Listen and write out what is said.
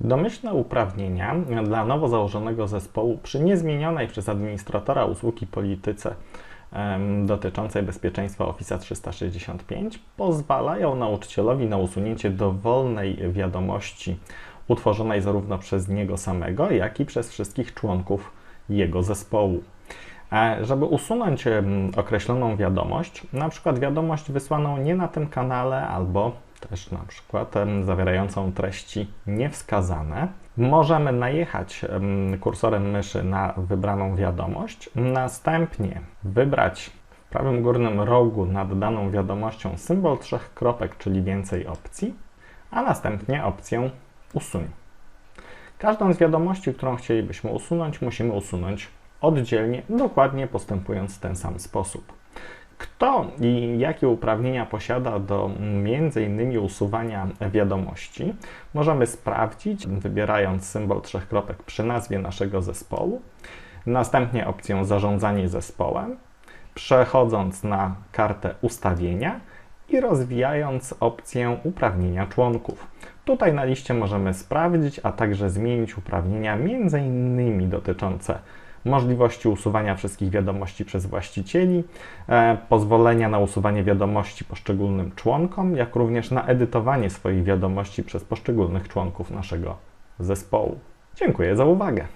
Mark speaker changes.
Speaker 1: Domyślne uprawnienia dla nowo założonego zespołu przy niezmienionej przez administratora usługi polityce dotyczącej bezpieczeństwa Office 365 pozwalają nauczycielowi na usunięcie dowolnej wiadomości utworzonej zarówno przez niego samego, jak i przez wszystkich członków jego zespołu. E, Żeby usunąć określoną wiadomość, na przykład wiadomość wysłaną nie na tym kanale albo też na przykład zawierającą treści niewskazane, możemy najechać em, kursorem myszy na wybraną wiadomość, następnie wybrać w prawym górnym rogu nad daną wiadomością symbol trzech kropek, czyli więcej opcji, a następnie opcję usuń. Każdą z wiadomości, którą chcielibyśmy usunąć, musimy usunąć oddzielnie, dokładnie postępując w ten sam sposób. Kto i jakie uprawnienia posiada do m.in. usuwania wiadomości, możemy sprawdzić, wybierając symbol trzech kropek przy nazwie naszego zespołu, następnie opcję Zarządzanie zespołem, przechodząc na kartę Ustawienia i rozwijając opcję Uprawnienia członków. Tutaj na liście możemy sprawdzić, a także zmienić uprawnienia m.in. dotyczące możliwości usuwania wszystkich wiadomości przez właścicieli, e, pozwolenia na usuwanie wiadomości poszczególnym członkom, jak również na edytowanie swoich wiadomości przez poszczególnych członków naszego zespołu. Dziękuję za uwagę.